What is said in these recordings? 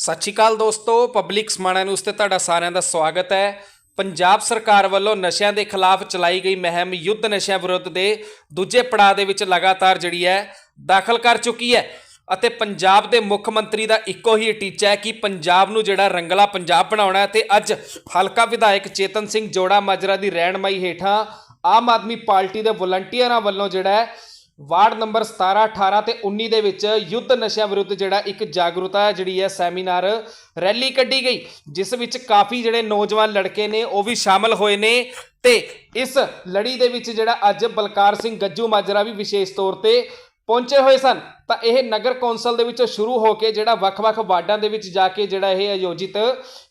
ਸਤਿ ਸ਼੍ਰੀ ਅਕਾਲ ਦੋਸਤੋ public Samana news ਤੇ ਤੁਹਾਡਾ ਸਾਰਿਆਂ ਦਾ ਸਵਾਗਤ ਹੈ। ਪੰਜਾਬ ਸਰਕਾਰ ਵੱਲੋਂ ਨਸ਼ਿਆਂ ਦੇ ਖਿਲਾਫ ਚਲਾਈ ਗਈ ਮੁਹਿੰਮ ਯੁੱਧ ਨਸ਼ਿਆਂ ਵਿਰੁੱਧ ਦੇ ਦੂਜੇ ਪੜਾਅ ਦੇ ਵਿੱਚ ਲਗਾਤਾਰ ਜਿਹੜੀ ਹੈ, ਦਾਖਲ ਕਰ ਚੁੱਕੀ ਹੈ। ਅਤੇ ਪੰਜਾਬ ਦੇ ਮੁੱਖ ਮੰਤਰੀ ਦਾ ਇੱਕੋ ਹੀ ਟੀਚਾ ਹੈ ਕਿ ਪੰਜਾਬ ਨੂੰ ਜਿਹੜਾ ਰੰਗਲਾ ਪੰਜਾਬ ਬਣਾਉਣਾ ਹੈ ਤੇ ਅੱਜ ਹਲਕਾ ਵਿਧਾਇਕ ਚੇਤਨ ਸਿੰਘ ਜੋੜਾ ਮਾਜਰਾ ਦੀ ਰਹਿਨਮਾਈ ਹੇਠਾਂ ਆਮ ਆਦਮੀ ਪਾਰਟੀ ਦੇ ਵਲੰਟੀਅਰਾਂ ਵੱਲੋਂ ਜਿਹੜਾ ਹੈ ਵਾਰਡ ਨੰਬਰ 17 18 ਤੇ 19 ਦੇ ਵਿੱਚ ਯੁੱਧ ਨਸ਼ਿਆਂ ਵਿਰੁੱਧ ਜਿਹੜਾ ਇੱਕ ਜਾਗਰੂਕਤਾ ਜਿਹੜੀ ਹੈ, ਸੈਮੀਨਾਰ ਰੈਲੀ ਕੱਢੀ ਗਈ, ਜਿਸ ਵਿੱਚ ਕਾਫੀ ਜਿਹੜੇ ਨੌਜਵਾਨ ਲੜਕੇ ਨੇ ਉਹ ਵੀ ਸ਼ਾਮਲ ਹੋਏ ਨੇ ਤੇ ਇਸ ਲੜੀ ਦੇ ਵਿੱਚ ਜਿਹੜਾ ਅੱਜ ਬਲਕਾਰ ਸਿੰਘ ਗੱਜੂ ਮਾਜਰਾ ਵੀ ਵਿਸ਼ੇਸ਼ ਤੌਰ ਤੇ ਪਹੁੰਚੇ ਹੋਏ ਸਨ। ਤਾਂ ਇਹ ਨਗਰ ਕੌਂਸਲ ਦੇ ਵਿੱਚੋਂ ਸ਼ੁਰੂ ਹੋ ਕੇ ਜਿਹੜਾ ਵੱਖ-ਵੱਖ ਵਾਰਡਾਂ ਦੇ ਵਿੱਚ ਜਾ ਕੇ ਜਿਹੜਾ ਇਹ ਆਯੋਜਿਤ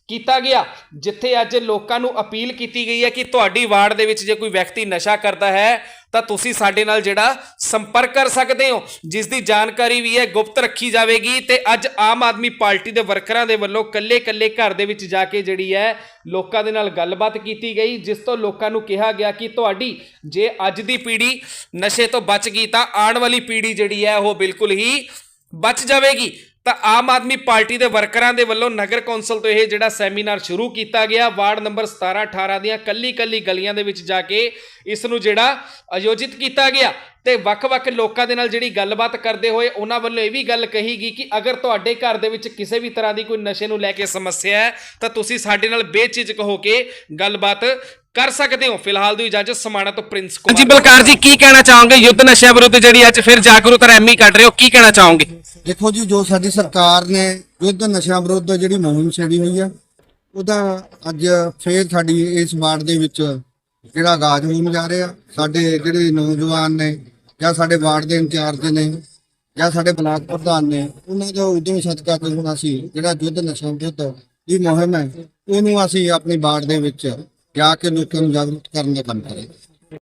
ਕੀਤਾ ਗਿਆ, ਜਿੱਥੇ ਅੱਜ ਲੋਕਾਂ ਨੂੰ ਅਪੀਲ ਕੀਤੀ ਗਈ ਹੈ ਕਿ ਤੁਹਾਡੀ ਵਾਰਡ ਦੇ ਵਿੱਚ ਜੇ ਕੋਈ ਵਿਅਕਤੀ ਨਸ਼ਾ ਕਰਦਾ ਹੈ ਤਾਂ ਤੁਸੀਂ ਸਾਡੇ ਨਾਲ ਜਿਹੜਾ ਸੰਪਰਕ ਕਰ ਸਕਦੇ ਹੋ ਜਿਸ ਦੀ ਜਾਣਕਾਰੀ ਵੀ ਹੈ ਗੁਪਤ ਰੱਖੀ ਜਾਵੇਗੀ ਤੇ ਅੱਜ ਆਮ ਆਦਮੀ ਪਾਰਟੀ ਦੇ ਵਰਕਰਾਂ ਦੇ ਵੱਲੋਂ ਕੱਲੇ-ਕੱਲੇ ਘਰ ਦੇ ਵਿੱਚ ਜਾ ਕੇ ਜਿਹੜੀ ਹੈ ਲੋਕਾਂ ਦੇ ਨਾਲ ਗੱਲਬਾਤ ਕੀਤੀ ਗਈ, ਜਿਸ ਤੋਂ ਲੋਕਾਂ ਨੂੰ ਕਿਹਾ ਗਿਆ ਕਿ ਤੁਹਾਡੀ ਜੇ ਅੱਜ ਦੀ ਪੀੜ੍ਹੀ ਨਸ਼ੇ ਤੋਂ ਬਚ ਗਈ ਤਾਂ ਆਉਣ ਵਾਲੀ ਪੀੜ੍ਹੀ ਜਿਹੜੀ ਹੈ ਉਹ ਬਿਲਕੁਲ ਹੀ ਬਚ ਜਾਵੇਗੀ। ਤਾਂ ਆਮ ਆਦਮੀ ਪਾਰਟੀ ਦੇ ਵਰਕਰਾਂ ਦੇ ਵੱਲੋਂ ਨਗਰ ਕੌਂਸਲ ਤੋਂ ਇਹ ਜਿਹੜਾ ਸੈਮੀਨਾਰ ਸ਼ੁਰੂ ਕੀਤਾ ਗਿਆ, ਵਾਰਡ ਨੰਬਰ 17 18 ਦੀਆਂ ਕੱਲੀ ਕੱਲੀ ਗਲੀਆਂ ਦੇ ਵਿੱਚ ਜਾ ਕੇ ਇਸ ਨੂੰ ਜਿਹੜਾ ਆਯੋਜਿਤ ਕੀਤਾ ਗਿਆ। ਤੇ ਵੱਖ-ਵੱਖ ਲੋਕਾਂ ਦੇ ਨਾਲ ਜਿਹੜੀ ਗੱਲਬਾਤ ਕਰਦੇ ਹੋਏ ਉਹਨਾਂ ਵੱਲੋਂ ਇਹ ਵੀ ਗੱਲ ਕਹੀ ਗਈ ਕਿ ਅਗਰ ਤੁਹਾਡੇ ਘਰ ਦੇ ਵਿੱਚ ਕਿਸੇ ਵੀ ਤਰ੍ਹਾਂ ਦੀ ਕੋਈ ਨਸ਼ੇ ਨੂੰ ਲੈ ਕੇ ਸਮੱਸਿਆ ਹੈ, ਤਾਂ ਤੁਸੀਂ ਸਾਡੇ ਨਾਲ ਬੇਝਿਜਕ ਹੋ ਕੇ ਗੱਲਬਾਤ ਕਰ ਸਕਦੇ ਹੋ। ਫਿਲਹਾਲ ਦੀ ਇਜਾਜ਼ਤ ਸਮਾਣਾ ਤੋਂ ਪ੍ਰਿੰਸ ਕੁਮਾਰ ਜੀ ਬਲਕਾਰ ਜੀ ਕੀ ਕਹਿਣਾ ਚਾਹੋਗੇ? ਯੁੱਧ ਨਸ਼ਿਆਂ ਵਿਰੁੱਧ ਜਿਹੜੀ ਅੱਜ ਫਿਰ ਜਾਗਰੂਕਤਾ ਰੈਲੀ ਕੱਢ ਰਹੇ ਹੋ ਕੀ ਕਹਿਣਾ ਚਾਹੋਗੇ? ਦੇਖੋ ਜੀ ਜੋ ਸਾਡੀ ਸਰਕਾਰ ਨੇ ਯੁੱਧ ਨਸ਼ਾ ਵਿਰੁੱਧ ਜਿਹੜੀ ਮੁਹਿੰਮ ਛੇੜੀ ਹੋਈ ਆ ਉਹਦਾ ਅੱਜ ਫੇਰ ਸਾਡੀ ਇਸ ਵਾਰਡ ਦੇ ਵਿੱਚ ਜਿਹੜਾ ਆਗਾਜ਼ ਹੋਣ ਜਾ ਰਿਹਾ। ਸਾਡੇ ਜਿਹੜੇ ਨੌਜਵਾਨ ਨੇ ਜਾਂ ਸਾਡੇ ਵਾਰਡ ਦੇ ਇੰਚਾਰਜ ਨੇ ਜਾਂ ਸਾਡੇ ਬਲਾਕ ਪ੍ਰਧਾਨ ਨੇ ਉਹਨਾਂ ਦਾ ਉਦਮ ਸਦਕਾ ਕੇ ਹੁਣ ਅਸੀਂ ਜਿਹੜਾ ਯੁੱਧ ਨਸ਼ਾ ਵਿਰੁੱਧ ਦੀ ਮੁਹਿੰਮ ਹੈ ਉਹਨੂੰ ਅਸੀਂ ਆਪਣੀ ਵਾਰਡ ਦੇ ਵਿੱਚ ਜਾ ਕੇ ਲੋਕਾਂ ਨੂੰ ਜਾਗਰੂਕ ਕਰਨ ਦਾ ਕੰਮ ਕਰਾਂਗੇ